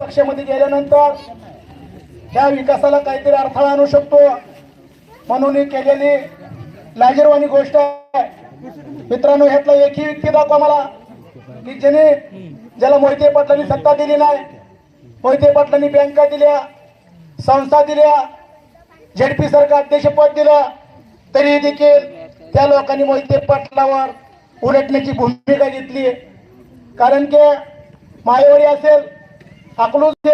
पक्षामध्ये गेल्यानंतर त्या विकासाला काहीतरी अडथळा आणू शकतो. म्हणून ही केलेली लाजीरवाणी गोष्ट आहे. मित्रांनो ह्यातला एकही व्यक्ती दाखवा मला की ज्याने ज्याला मोहिते पाटलांनी सत्ता दिली नाही मोहिते पाटलांनी बँका दिल्या संस्था दिल्या झेडपी सरकार अध्यक्षपद दिलं तरी देखील त्या लोकांनी मोहिते पाटलावर उलटण्याची भूमिका घेतली कारण की मायावरी असेल अकलूज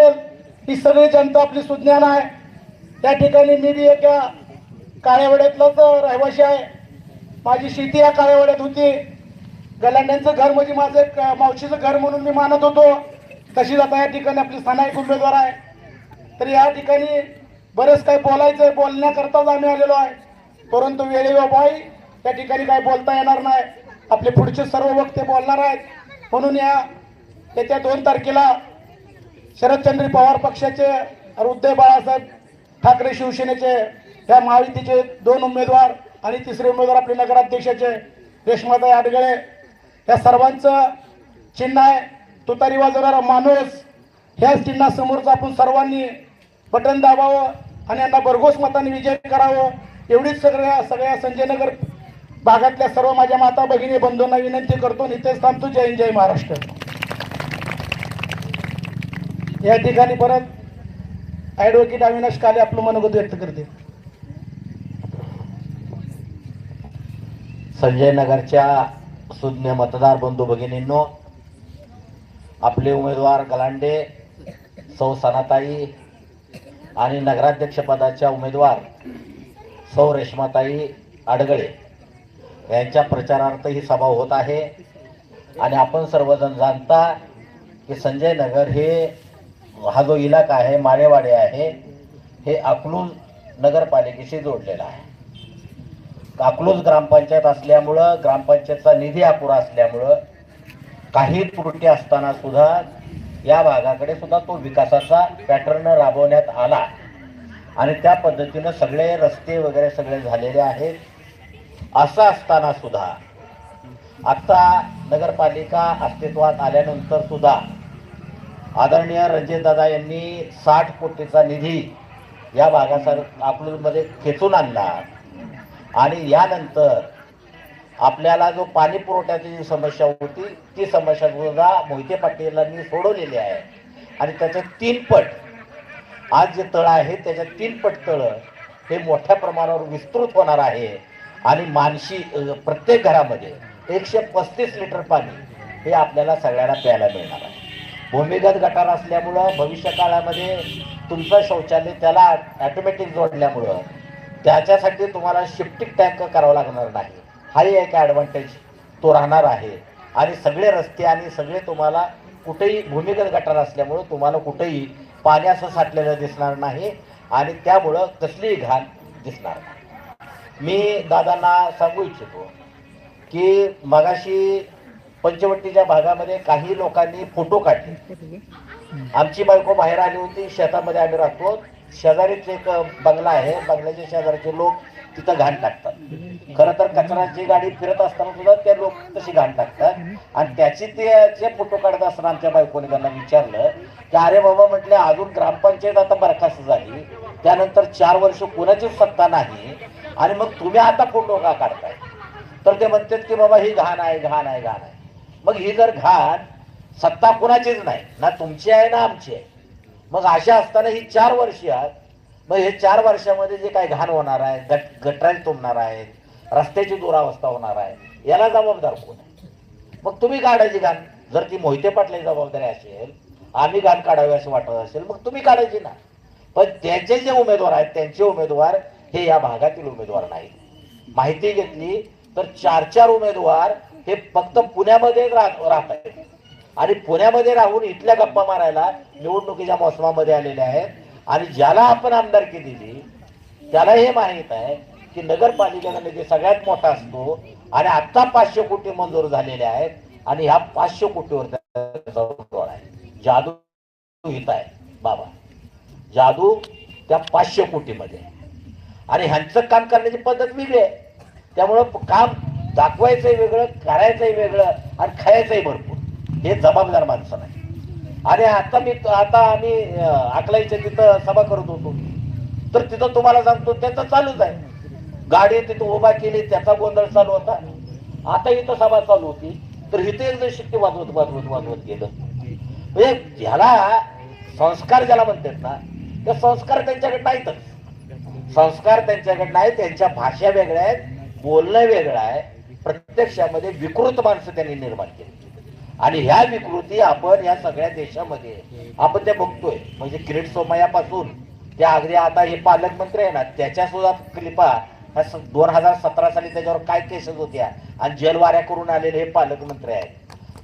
ही सगळी जनता आपली सुज्ञान आहे. त्या ठिकाणी मी बी एका काळ्यावड्यातलाच रहिवाशी आहे. माझी शेती या काळ्यावड्यात होती. गलांड्यांचं घर म्हणजे माझं एक मावशीचं घर म्हणून मी मानत होतो. तशीच आता या ठिकाणी आपली स्थानिक उमेदवार आहे. तर या ठिकाणी बरेच काही बोलायचं आहे बोलण्याकरताच आम्ही आलेलो आहे. परंतु वेळेबाई त्या ठिकाणी काही बोलता येणार नाही. आपले पुढचे सर्व वक्ते बोलणार आहेत. म्हणून या येत्या दोन तारखेला शरदचंद्र पवार पक्षाचे उदय उद्धव बाळासाहेब ठाकरे शिवसेनेचे ह्या महायुतीचे दोन उमेदवार आणि तिसरे उमेदवार आपले नगराध्यक्षाचे रेशमाताई आडगळे. या सर्वांचं चिन्ह आहे तुतारी वाजवणारा माणूस. ह्याच चिन्हासमोरच आपण सर्वांनी बटन दाबावं आणि यांना भरघोस मताने विजय करावं. एवढीच सगळ्या सगळ्या संजयनगर भागातल्या सर्व माझ्या माता भगिनी बंधूंना विनंती करतो. इथेच थांबतो. जय हिंद, जय महाराष्ट्र. या ठिकाणी परत ॲडव्होकेट अविनाश काले आपलं मनोगत व्यक्त करते संजय नगरच्या सुज्ञ मतदार बंधू भगिनींनो आपले उमेदवार गलांडे सौ सनाताई आणि नगराध्यक्षपदाच्या उमेदवार सौ रेश्माताई आडगळे यांच्या प्रचारार्थ ही सभा होत आहे. आणि आपण सर्वजण जाणता की संजय नगर हे हा जो इलाका आहे माळेवाडे आहे हे अकलूज नगरपालिकेशी जोडलेला आहे. अकलूज ग्रामपंचायत असल्यामुळं ग्रामपंचायतचा निधी अपुरा असल्यामुळं काही त्रुटी असताना सुद्धा या भागाकडे सुद्धा तो विकासाचा पॅटर्न राबवण्यात आला. आणि त्या पद्धतीनं सगळे रस्ते वगैरे सगळे झालेले आहेत. असं असताना सुद्धा आत्ता नगरपालिका अस्तित्वात आल्यानंतर सुद्धा आदरणीय रणजितदादा यांनी साठ कोटीचा निधी या भागासार अकलूजमध्ये खेचून आणला. आणि यानंतर आपल्याला जो पाणी पुरवठ्याची जी समस्या होती ती समस्या सुद्धा मोहिते पाटीलांनी सोडवलेली आहे. आणि त्याचे तीन पट आज जे तळ आहे त्याच्या तीन पट तळं हे मोठ्या प्रमाणावर विस्तृत होणार आहे. आणि मानशी प्रत्येक घरामध्ये एकशे पस्तीस लिटर पाणी हे आपल्याला सगळ्यांना प्यायला मिळणार आहे. भूमिगत गटार असल्यामुळं भविष्य काळामध्ये तुमचं शौचालय त्याला ॲटोमॅटिक जोडल्यामुळं त्याच्यासाठी तुम्हाला शिफ्टिंग टँक करावं लागणार नाही. हाही एक ॲडव्हान्टेज तो राहणार आहे. आणि सगळे रस्ते आणि सगळे तुम्हाला कुठेही भूमिगत गटार असल्यामुळं तुम्हाला कुठेही पाणी असं साठलेलं दिसणार नाही आणि त्यामुळं कसलीही घाण दिसणार नाही. मी दादांना सांगू इच्छितो की मगाशी पंचवटीच्या भागामध्ये काही लोकांनी फोटो काढले. आमची बायको बाहेर आली होती शेतामध्ये आम्ही राहतो. शेजारीच एक बंगला आहे. बंगल्याच्या शेजारचे लोक तिथं घाण टाकतात. खरं तर कचऱ्याची गाडी फिरत असताना सुद्धा ते लोक तशी घाण टाकतात. आणि त्याची ते जे फोटो काढत असताना आमच्या बायकोने त्यांना विचारलं की अरे बाबा म्हटले अजून ग्रामपंचायत आता बरखास्त झाली. त्यानंतर चार वर्ष कोणाचीच सत्ता नाही. आणि मग तुम्ही आता फोटो का काढताय? तर ते म्हणतात की बाबा ही घाण आहे घाण आहे घाण आहे. मग ही जर घाण सत्ता कुणाचीच नाही ना तुमची आहे ना आमची आहे. मग अशा असताना ही चार वर्षे आहेत. मग हे चार वर्षामध्ये जे काही घाण होणार आहे गट गटराई तुंबणार आहेत रस्त्याची दुरावस्था होणार आहे याला जबाबदार कोण आहे? मग तुम्ही काढायची घाण. जर ती मोहिते पाटलाची जबाबदारी असेल आम्ही घाण काढावी असं वाटत असेल मग तुम्ही काढायची ना. पण त्यांचे जे उमेदवार आहेत त्यांचे उमेदवार हे या भागातील उमेदवार नाहीत. माहिती घेतली तर चार चार उमेदवार हे फक्त पुण्यामध्ये राहत राहत आहेत आणि पुण्यामध्ये राहून इथल्या गप्पा मारायला निवडणुकीच्या मोसमामध्ये आलेले आहेत. आणि ज्याला आपण आमदारकी दिली त्याला हे माहीत आहे की नगरपालिकेचा निधी सगळ्यात मोठा असतो. आणि आता पाचशे कोटी मंजूर झालेले आहेत. आणि ह्या पाचशे कोटीवर त्याचा आहे. जादू हित आहे बाबा. जादू त्या पाचशे कोटीमध्ये. आहे. आणि ह्यांचं काम करण्याची पद्धत वेगळी आहे. त्यामुळं काम दाखवायचंही वेगळं करायचंही वेगळं आणि खायचंही भरपूर. हे जबाबदार माणसं नाही. आणि आता मी आता आम्ही अं, अकलाईच्या तिथं सभा करत होतो. तर तिथं तुम्हाला सांगतो त्याचं चालूच आहे. गाडी तिथं उभा केली त्याचा गोंधळ चालू होता. आता इथं सभा चालू होती. तर इथे एक जण शिट्टी वाजवत वाजवत वाजवत गेलं. म्हणजे ज्याला संस्कार ज्याला म्हणतात ना ते संस्कार त्यांच्याकडे नाहीतच. संस्कार त्यांच्याकडे नाही त्यांच्या भाषा वेगळ्या आहेत बोलणं वेगळं आहे. प्रत्यक्षामध्ये विकृत माणसं त्यांनी निर्माण केली. आणि ह्या विकृती आपण या सगळ्या देशामध्ये आपण ते बघतोय. म्हणजे किरीट सोमयापासून त्या अगदी आता हे पालकमंत्री आहे ना त्याच्या सुद्धा क्लिपा दोन हजार सतरा साली त्याच्यावर काय केसेस होत्या आणि जेलवाऱ्या करून आलेले हे पालकमंत्री आहेत.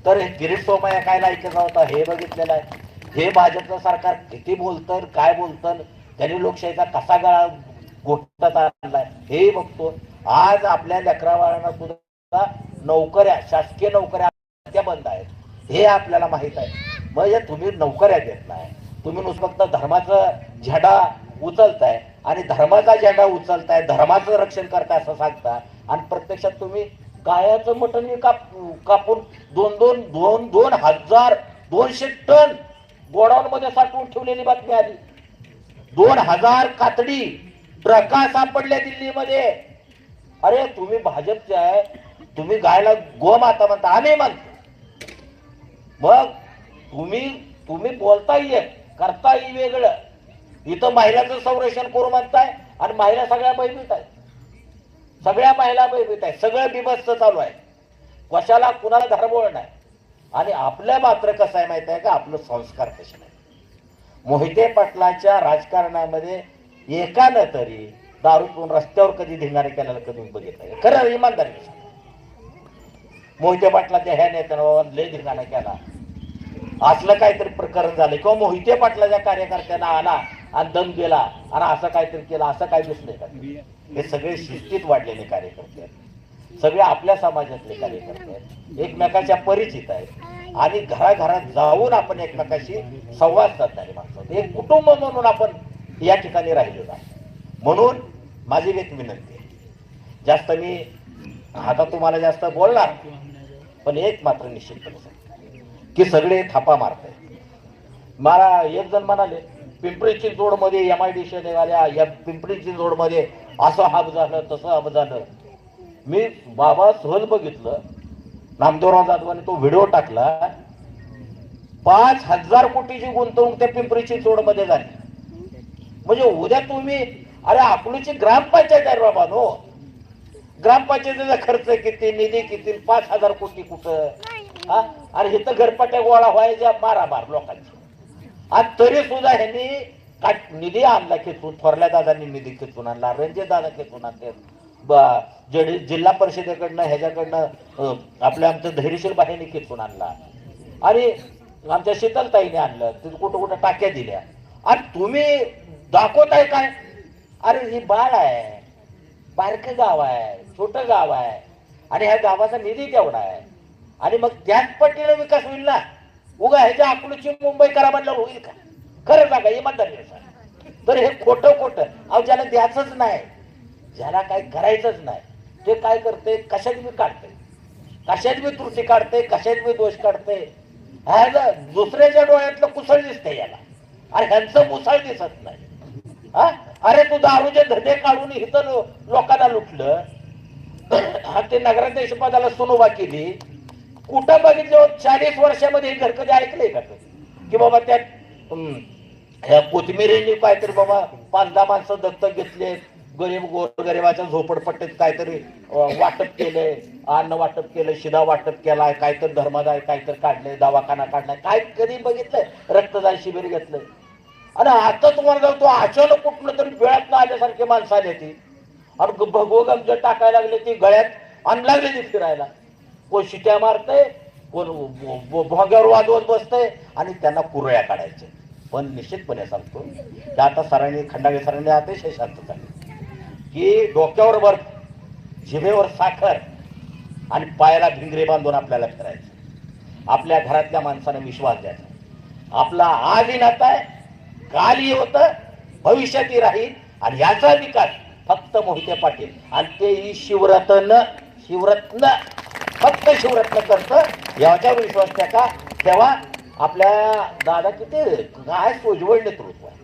तर हे किरीट सोमया काय ऐकायचा होता हे बघितलेलं आहे. हे भाजपचं सरकार किती बोलतं काय बोलतं त्यांनी लोकशाहीचा कसा गळा घोटत आणलाय हे बघतो. आज आपल्या लेकरावाळांना सुद्धा नोकऱ्या शासकीय नोकऱ्या त्या बंद आहेत. हे आपल्याला माहीत आहे. म्हणजे तुम्ही नोकऱ्या देत नाही. तुम्ही नुसतं फक्त धर्माचा झेंडा उचलताय आणि धर्माचा झेंडा उचलताय धर्माचं रक्षण करताय असं सांगता आणि प्रत्यक्षात तुम्ही गायाचं मटण काप कापून दोन दोन दोन दोन हजार दोनशे टन गोडाऊन मध्ये साठवून ठेवलेली बातमी आली. दोन हजार कातडी ट्रका सापडल्या दिल्लीमध्ये. अरे तुम्ही भाजपचे आहे. तुम्ही गायला गोमाता म्हणता आम्ही म्हणतो. मग तुम्ही तुम्ही बोलताही येत करताही वेगळं. इथं महिलाचं संरक्षण करू म्हणताय आणि महिला सगळ्या भयभीत आहेत. सगळ्या महिला भयभीत आहेत. सगळं बिभत्स चालू आहे. कशाला कुणाला धर्मवळ नाही. आणि आपल्या मात्र कसं आहे माहिती आहे का? आपलं संस्कार कसे नाही. मोहिते पाटलाच्या राजकारणामध्ये एकानं तरी दारू पिऊन रस्त्यावर कधी धिंगाणे केलेला कधी बघितलं खरं इमानदारी. मोहिते पाटलाच्या ह्या नेत्यानं लय धिंगाणा केला. असलं काहीतरी प्रकरण झालं. किंवा मोहिते पाटलाच्या कार्यकर्त्यांना आला आणि दम गेला आणि असं काहीतरी केलं असं काय दिसलंय का? हे सगळे शिस्तीत वाढलेले कार्यकर्ते आहेत. सगळे आपल्या समाजातले कार्यकर्ते आहेत. एकमेकाच्या परिचित आहेत. आणि घराघरात जाऊन आपण एकमेकाशी संवाद साधणारे माणसं एक कुटुंब म्हणून आपण या ठिकाणी राहिलेलो आहे म्हणून माझी एक विनंती आहे. जास्त मी आता तुम्हाला जास्त बोलणार पण एक मात्र निश्चितपणे सांगतो की सगळे थापा मारताय मला एक जण म्हणाले पिंपरी चिंचवडमध्ये एम आय डी निघाल्या या पिंपरी चिंचवडमध्ये असं हब झालं तसं हब झालं. मी बाबा सहज बघितलं नामदेवराव जाधवाने तो व्हिडिओ टाकला पाच हजार कोटीची गुंतवणूक त्या पिंपरी चिंचवडमध्ये झाली. म्हणजे उद्या तुम्ही अरे आपलीची ग्रामपंचायत आहे बाबा नो. ग्रामपंचायतीचा खर्च किती निधी किती पाच हजार कोटी कुठं? हा? आणि इथं घरपट्या गोळा व्हायच्या मारामार लोकांची. आणि तरी सुद्धा ह्यांनी का- निधी आणला खेचून थोरल्या दादांनी निधी खेचून आणला रणजित दादा खेचून आणले. ब- जडी जिल्हा परिषदेकडनं ह्याच्याकडनं आपल्या आमचं धैर्यशील बाहेरने खेचून आणला. आणि आमच्या शीतलताईने आणलं तिथे कुठं कुठं टाक्या दिल्या. आणि तुम्ही दाखवताय काय? अरे ही बाळ आहे. बारकं गाव आहे छोटं गाव आहे. आणि ह्या गावाचा निधी तेवढा आहे. आणि मग त्याच पट्टीने विकास होईल ना? उगा ह्याच्या अकलूची मुंबई करा म्हणल्यावर होईल का? खरं सांगा इमानदारी तर हे खोटं खोटं. अहो ज्याला द्यायचंच नाही ज्याला काय करायचंच नाही ते काय करते? कशात मी काढते. कशात मी त्रुटी काढते कशात मी दोष काढते. ह्याला दुसऱ्याच्या डोळ्यातलं कुसळ दिसते याला. आणि ह्यांचं मुसळ दिसत नाही. हा? अरे तू दारूचे धंदे काढून इथं लोकांना लुटलं? हा ते नगराध्यक्ष पदाला सुनोबा केली. कुठं बघितलं? चाळीस वर्षामध्ये हे घर कधी ऐकलंय का की बाबा त्या हम्म, ह्या कोथमिरींनी काहीतरी बाबा पाच दहा माणसं दत्तक घेतले. गरीब गोरगरिबाच्या झोपडपट्टीत काहीतरी वाटप केलंय अन्न वाटप केलं शिधा वाटप केलाय काहीतरी धर्मदाय काहीतरी काढलंय दवाखाना काढलाय. काय कधी बघितलंय रक्तदान शिबिर घेतलंय आणि आता तुम्हाला जाऊ तो अचानक कुठलं तरी वेळात आल्यासारखे माणसं आले ती आणि भगवगम टाकायला लागले ती गळ्यात आण लागले ती फिरायला. कोण शिट्या मारतय कोण भोग्यावर वाजवत बसतंय आणि त्यांना कुरळ्या काढायचे. पण निश्चितपणे सांगतो की आता सरांनी खंडागे सरांनी अतिशय शांत झाले. की डोक्यावर बर्फ जिभेवर साखर आणि पायाला भिंगरे बांधून आपल्याला फिरायचं. आपल्या घरातल्या माणसाने विश्वास द्यायचा. आपला आजही नाता आहे कालही होतं भविष्यातही राहील आणि याचा विकास फक्त मोहिते पाटील. आणि तेही शिवरत्न शिवरत्न फक्त शिवरत्न करतं. याच्यावर विश्वास टाका तेव्हा आपल्या दादा किती काय सोजवळ नेतृत्व आहे.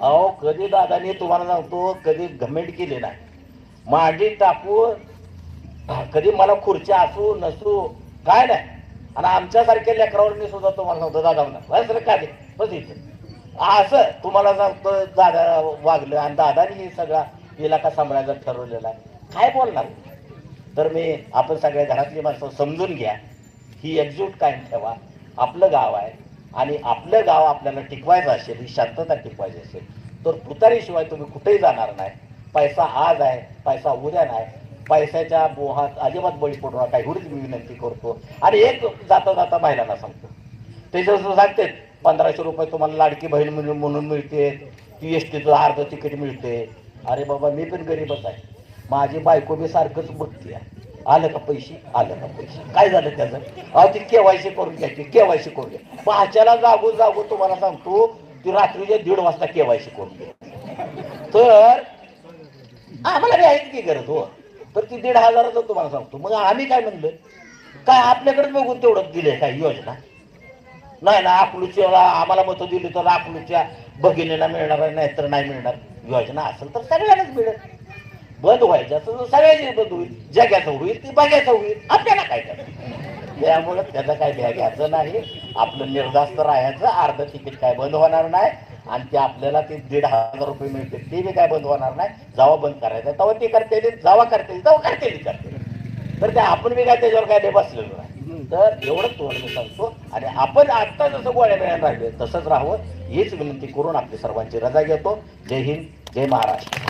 अहो कधी दादाने तुम्हाला सांगतो कधी घमेंट केली नाही. मांडी टाकून कधी मला खुर्च्या असू नसू काय नाही. आणि आमच्यासारख्या लेकरावर मी सुद्धा तुम्हाला सांगतो दादा म्हणा. बस रे काय दे बस इथे. असं तुम्हाला सांगतो दादा वागलं आणि दादाने हे सगळा इलाका सांभाळायचा ठरवलेला आहे. काय बोलणार? तर मी आपण सगळ्या घरातली माणसं समजून घ्या. ही एकजूट कायम ठेवा. आपलं गाव आहे आणि आपलं गाव आपल्याला टिकवायचं असेल ही शांतता टिकवायची असेल तर तुतारीशिवाय तुम्ही कुठेही जाणार नाही. पैसा आज आहे पैसा उद्या नाही. पैशाच्या मोहात अजिबात बळी पडू नका. एवढीच मी विनंती करतो. आणि एक जाता जाता महिलांना सांगतो. ते जसं सांगते पंधराशे रुपये तुम्हाला लाडकी बहीण म्हणून म्हणून मिळते. ती एस टीचं अर्ध तिकीट मिळते. अरे बाबा मी पण गरीबच आहे. माझी बायको मी सारखंच बघते आलं का पैसे? आलं का पैसे? काय झालं त्याचं? अहो ती केवायसी करून घ्यायची केवायसी करून घ्या. पाच्याला जागो जागो तुम्हाला सांगतो ती रात्रीच्या दीड वाजता केवायसी करून घ्या. तर आम्हाला बी आहेत की गरज हो. तर ती दीड हजाराचं तुम्हाला सांगतो. मग आम्ही काय म्हणलं? काय आपल्याकडे बघून तेवढं दिले काय योजना? नाही ना अकलूच्या आम्हाला मतं दिली तर अकलूच्या भगिनीला मिळणार आहे, नाही तर नाही मिळणार. योजना असेल तर सगळ्यांनाच मिळेल. बंद व्हायचं असेल तर सगळ्यांची बंद होईल. जगाचं होईल ती बघायचं होईल. आपल्याला काय करायचं? त्यामुळं त्याचा काय भ्या घ्यायचं नाही. आपलं निर्धास्त राहायचं. अर्ध तिकीट काय बंद होणार नाही. आणि ते आपल्याला ते दीड हजार रुपये मिळते ते बी काय बंद होणार नाही. जावा बंद करायचं. तेव्हा ते करते जावा करते तेव्हा करते करते तर ते आपण बी काय त्याच्यावर काय ते बसलेलो तर एवढंच तुम्हाला मी सांगतो. आणि आपण आत्ता जसं गोळ्या मिळायला राहिले तसंच राहावं. हीच विनंती करून आपली सर्वांची रजा घेतो. जय हिंद जय महाराष्ट्र.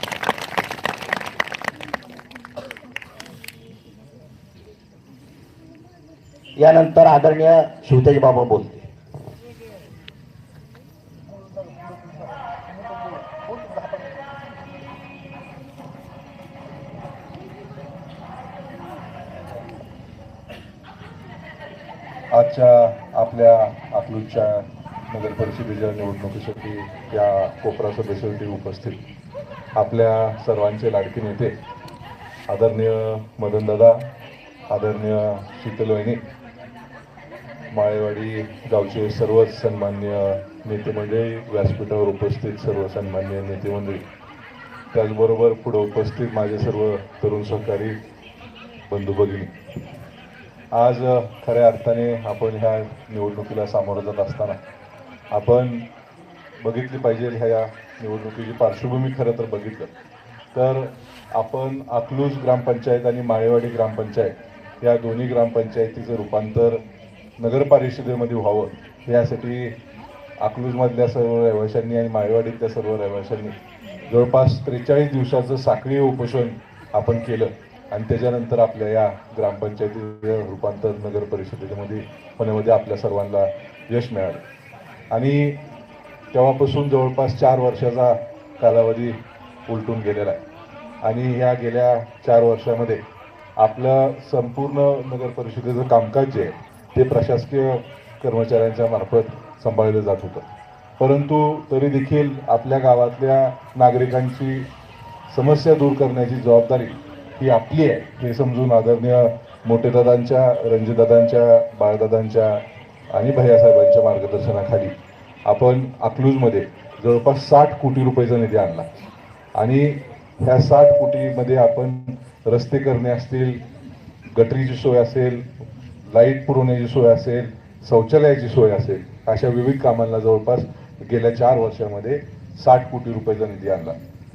यानंतर आदरणीय शिवतेज बाबा बोलते आजच्या आपल्या अकलूजच्या नगर परिषदेच्या निवडणुकीसाठी या कोपरा सभेसाठी उपस्थित आपल्या सर्वांचे लाडके नेते आदरणीय मदनदादा आदरणीय शीतलवहिनी माळेवाडी गावचे सर्व सन्मान्य नेते मंडळी व्यासपीठावर उपस्थित सर्व सन्मान्य नेते मंडळी त्याचबरोबर पुढे उपस्थित माझे सर्व तरुण सहकारी बंधू भगिनी. आज खऱ्या अर्थाने आपण ह्या निवडणुकीला सामोरं जात असताना आपण बघितली पाहिजे ह्या निवडणुकीची पार्श्वभूमी खरं तर बघितलं. तर आपण अकलूज ग्रामपंचायत आणि माळेवाडी ग्रामपंचायत या दोन्ही ग्रामपंचायतीचं रूपांतर नगरपरिषदेमध्ये व्हावं यासाठी अकलूजमधल्या सर्व रहिवाशांनी आणि माळेवाडीतल्या सर्व रहिवाशांनी जवळपास त्रेचाळीस दिवसाचं साखळी उपोषण आपण केलं. आणि त्याच्यानंतर आपल्या या ग्रामपंचायती रूपांतर नगर परिषदेमध्ये होण्यामध्ये आपल्या सर्वांना यश मिळालं. आणि तेव्हापासून जवळपास चार वर्षाचा कालावधी उलटून गेलेला आहे. आणि ह्या गेल्या चार वर्षामध्ये आपलं संपूर्ण नगर परिषदेचं कामकाज जे आहे ते प्रशासकीय कर्मचाऱ्यांच्या मार्फत सांभाळलं जात होतं. परंतु तरी देखील आपल्या गावातल्या नागरिकांची समस्या दूर करण्याची जबाबदारी ही आपली आहे. हे समजून आदरणीय मोठेदादांच्या रणजितदादांच्या बाळदादांच्या आणि भैयासाहेबांच्या मार्गदर्शनाखाली आपण अकलूजमध्ये जवळपास साठ कोटी रुपयाचा निधी आणला. आणि ह्या साठ कोटीमध्ये आपण रस्ते करणे असतील गटरीची सोय असेल लाइट पुरवण्याची सोय असेल शौचालयाची सोय असेल अशा विविध कामांना जवळपास गेल्या चार वर्षामध्ये साठ कोटी रुपयाचा निधी आणला.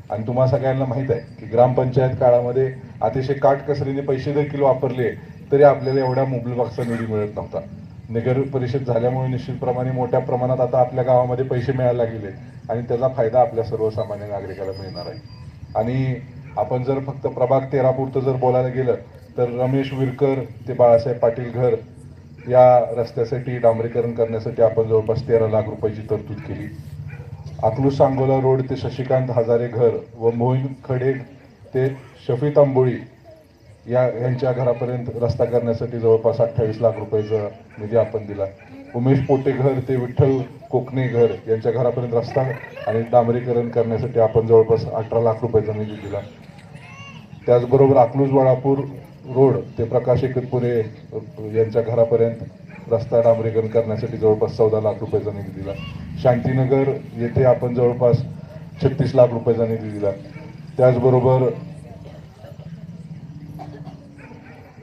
आणि तुम्हा सगळ्यांना माहीत आहे की ग्रामपंचायत काळामध्ये अतिशय काटकसरीने पैसे देखील वापरले तरी आपल्याला एवढ्या मुबलकचा निधी मिळत नव्हता. नगर परिषद झाल्यामुळे निश्चितप्रमाणे मोठ्या प्रमाणात आता आपल्या गावामध्ये पैसे मिळायला लागले आणि त्याचा फायदा आपल्या सर्वसामान्य नागरिकाला मिळणार आहे. आणि आपण जर फक्त प्रभाग तेरापुरतं जर बोलायला गेलं तर रमेश विरकर ते बाळासाहेब पाटील घर या रस्त्यासाठी डांबरीकरण करण्यासाठी आपण जवळपास तेरा लाख रुपयाची तरतूद केली. अकलूज सांगोला रोड ते शशिकांत हजारे घर व मोहीन खडे ते शफी तांबोळी या यांच्या घरापर्यंत रस्ता करण्यासाठी जवळपास अठ्ठावीस लाख रुपयाचा निधी आपण दिला. उमेश पोटे घर ते विठ्ठल कोकणे घर यांच्या घरापर्यंत रस्ता आणि डांबरीकरण करण्यासाठी आपण जवळपास अठरा लाख रुपयाचा निधी दिला. त्याचबरोबर अकलूज वळापूर रोड ते प्रकाश एकतपुरे यांच्या घरापर्यंत रस्ता डांबरीकरण करण्यासाठी जवळपास चौदा लाख रुपयाचा निधी दिला. शांतीनगर येथे आपण जवळपास छत्तीस लाख रुपयाचा निधी दिला. त्याचबरोबर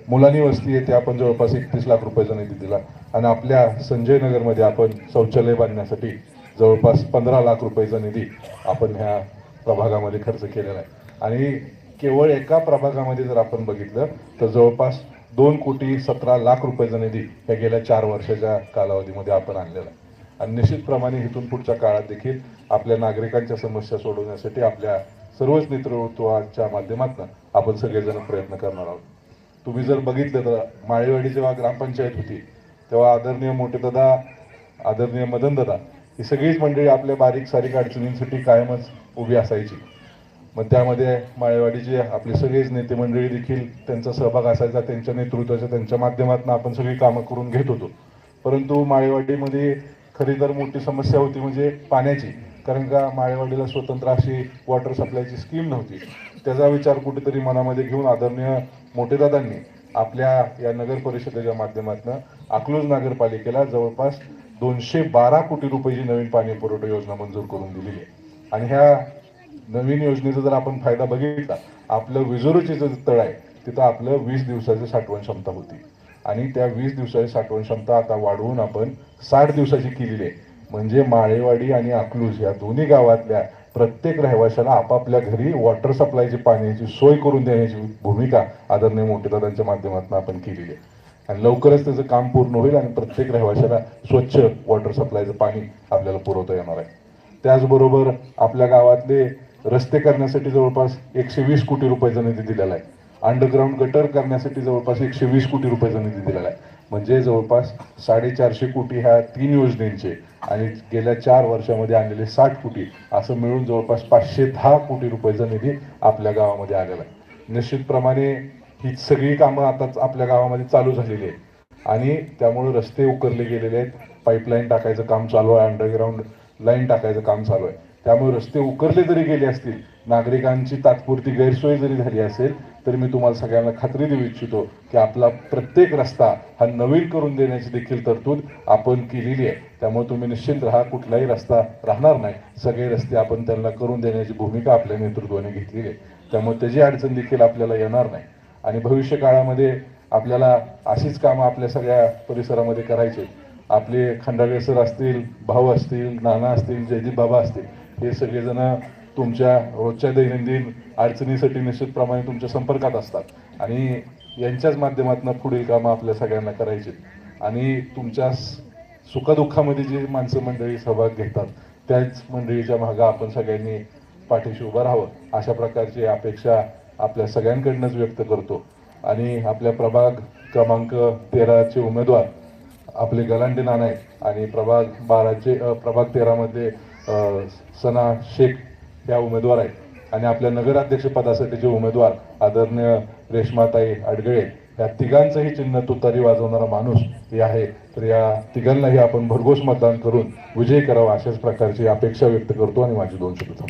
मुलांनी वस्ती येथे आपण जवळपास एकतीस लाख रुपयाचा निधी दिला. आणि आपल्या संजय नगरमध्ये आपण शौचालय बांधण्यासाठी जवळपास पंधरा लाख रुपयाचा निधी आपण ह्या प्रभागामध्ये खर्च केलेला आहे. आणि केवळ एका प्रभागामध्ये जर आपण बघितलं तर जवळपास दोन कोटी सतरा लाख रुपयाचा निधी या गेल्या चार वर्षाच्या कालावधीमध्ये आपण आणलेला आहे. आणि निश्चितप्रमाणे इथून पुढच्या काळात देखील आपल्या नागरिकांच्या समस्या सोडवण्यासाठी आपल्या सर्वच नेतृत्वाच्या माध्यमातून आपण सगळेजण प्रयत्न करणार आहोत. तुम्ही जर बघितलं तर माळेवाडी जेव्हा ग्रामपंचायत होती तेव्हा आदरणीय मोठे दादा आदरणीय मदन दादा ही सगळीच मंडळी आपल्या बारीक सारीक अडचणींसाठी कायमच उभी असायची. मग त्यामध्ये माळेवाडीचे आपले सगळेच नेते मंडळी देखील त्यांचा सहभाग असायचा त्यांच्या नेतृत्वाच्या त्यांच्या माध्यमातून आपण सगळी कामं करून घेत होतो. परंतु माळेवाडीमध्ये खरी तर मोठी समस्या होती म्हणजे पाण्याची. कारण का माळेवाडीला स्वतंत्र अशी वॉटर सप्लायची स्कीम नव्हती. त्याचा विचार कुठेतरी मनामध्ये घेऊन आदरणीय मोठेदादांनी आपल्या या नगर परिषदेच्या माध्यमातून अकलूज नगरपालिकेला जवळपास दोनशे बारा कोटी रुपयाची नवीन पाणी पुरवठा योजना मंजूर करून दिलेली आहे. आणि ह्या नवीन योजनेचा जर आपण फायदा बघितला आपलं विजोरीचे जे तळ आहे तिथं आपलं वीस दिवसाची साठवण क्षमता होती. आणि त्या वीस दिवसाची साठवण क्षमता आता वाढवून आपण साठ दिवसाची केलेली आहे. म्हणजे माळेवाडी आणि अकलूज या दोन्ही गावातल्या प्रत्येक रहिवाशाला आपापल्या घरी वॉटर सप्लायची पाण्याची सोय करून देण्याची भूमिका आदरणीय मोठेदादांच्या माध्यमातून आपण केलेली आहे. आणि लवकरच त्याचं काम पूर्ण होईल आणि प्रत्येक रहिवाशाला स्वच्छ वॉटर सप्लायचं पाणी आपल्याला पुरवता येणार आहे. त्याचबरोबर आपल्या गावातले रस्ते करण्यासाठी जवळपास एकशे वीस कोटी रुपयाचा निधी दिलेला आहे. अंडरग्राऊंड गटर करण्यासाठी जवळपास एकशे वीस कोटी रुपयाचा निधी दिलेला आहे. म्हणजे जवळपास साडेचारशे कोटी ह्या तीन योजनेचे आणि गेल्या चार वर्षामध्ये आणलेले साठ कोटी असं मिळून जवळपास पाचशे दहा कोटी रुपयाचा निधी आपल्या गावामध्ये आलेला आहे. निश्चितप्रमाणे ही सगळी कामं आताच आपल्या गावामध्ये चालू झालेली आहेत. आणि त्यामुळे रस्ते उकरले गेलेले आहेत. पाईपलाईन टाकायचं काम चालू आहे. अंडरग्राऊंड लाईन टाकायचं काम चालू आहे. त्यामुळे रस्ते उकरले जरी गेले असतील नागरिकांची तात्पुरती गैरसोय जरी झाली असेल तरी मी तुम्हाला सगळ्यांना खात्री देऊ इच्छितो की आपला प्रत्येक रस्ता हा नवीन करून देण्याची देखील तरतूद आपण केलेली आहे. त्यामुळे तुम्ही निश्चिंत राहा कुठलाही रस्ता राहणार नाही. सगळे रस्ते आपण त्यांना करून देण्याची भूमिका आपल्या नेतृत्वाने घेतलेली आहे. त्यामुळे त्याची अडचण देखील आपल्याला येणार नाही. आणि भविष्य काळामध्ये आपल्याला अशीच कामं आपल्या सगळ्या परिसरामध्ये करायची आपले खंडाळे सर असतील भाऊ असतील नाना असतील जयदीप बाबा असतील हे सगळेजण तुमच्या रोजच्या दैनंदिन अडचणीसाठी निश्चितप्रमाणे तुमच्या संपर्कात असतात. आणि यांच्याच माध्यमातून पुढील कामं आपल्या सगळ्यांना करायची आणि तुमच्या सुखदुःखामध्ये जी माणसं मंडळी सहभाग घेतात त्याच मंडळीच्या मागं आपण सगळ्यांनी पाठीशी उभं राहावं अशा प्रकारची अपेक्षा आपल्या सगळ्यांकडनंच व्यक्त करतो. आणि आपल्या प्रभाग क्रमांक तेराचे उमेदवार आपले गलांडे नाना आहेत. आणि प्रभाग बाराचे प्रभाग तेरामध्ये सना शेख या उमेदवार आहेत. आणि आपल्या नगराध्यक्षपदासाठी जे उमेदवार आदरणीय रेश्माताई अडगळे या तिघांचंही चिन्ह तुतारी वाजवणारा माणूस हे आहे. तर या तिघांनाही आपण भरघोस मतदान करून विजय करावा अशाच प्रकारची अपेक्षा व्यक्त करतो आणि माझी दोन शब्द